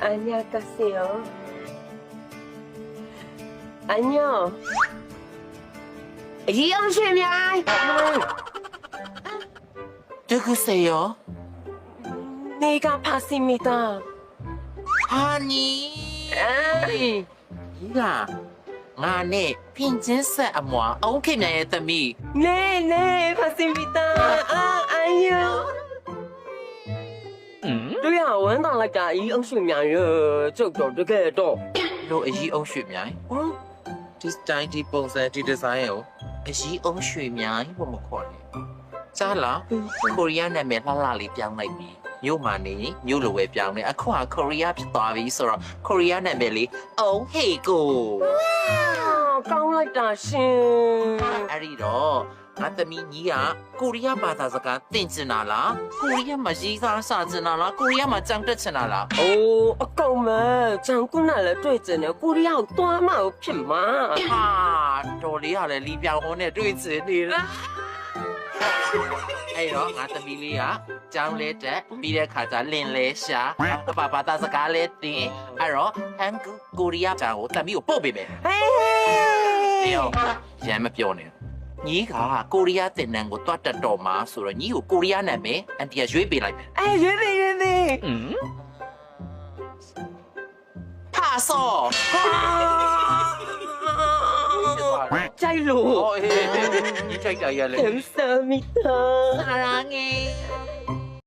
안녕하세요. 안녕. 이영심이야. 누구세요? 내가 봤습니다. 아니, 아이, 이가 나네 빈진스 아모아 오케이냐의သမီ 네, 네, 봤습니다. 아, ဝမ်းသာလိုက်တာအီးအောင်ရွှေမြိုင်ရဲ့ကျုပ်တော့တကယ်တော့လို့အကြီးအောင်ရွှေမြိုင်ဟမ်ဒီစတိုင်ဒီပုံစံဒီဒီဇိုင်းရောအကြီးအောင်ရွှေမြိုင်ဘာမခေါ်လဲကြားလားကိုရီးယားနာမည်လှလှလေးပြောင်းလိုက်ပြီမြို့မှာနေမြို့လိုပဲပြောင်းနေအခုကကိုရီးယားဖြစ်သွားပြီဆိုတော့ကိုရီးယားနာမည်လေး Oh Hey Go ကောင်းလိုက်တာရှင်အဲ့ဒီတော့ငါသမီးကြီးကကိုရီးယားဘာသာစကားသင်ချင်တာလားကိုရီးယားမှာရေးစားစာချင်တာလားကိုရီးယားမှာကြံတက်ချင်တာလားအိုးအကောင်မဂျန်ကုနဲ့လည်းတွေ့ချင်တယ်ကိုရီးယားကိုသွားမှကိုဖြစ်မှာဟာတော်လေးကလည်းလီပြောင်ဟောနဲ့တွေ့ချင်နေလားအဲ့တော့ငါသမီးလေးကကြောင်းလဲတက်ပြီးတဲ့ခါကျလင်လဲရှာအပပါတာစကားလဲတင်အဲ့တော့ဟန်ကူကိုရီးယားဂျန်ကိုသမီးကိုပို့ပေးမယ်ဟေး တော့ရမ်းမပြောနဲ့ညီကကိုရီးယားတင်နန်းကိုတွတ်တက်တော်မှာဆိုတော့ညီကိုကိုရီးယားနာမည်အန်တီကရွေးပေးလိုက်မယ်အဲရွေးပေးရွေးပေးဟမ်ပါဆော့ကြိုက်လို့ဟောဟေးညီကြိုက်တာရလဲတမ်ဆာမီတာဆရာငယ်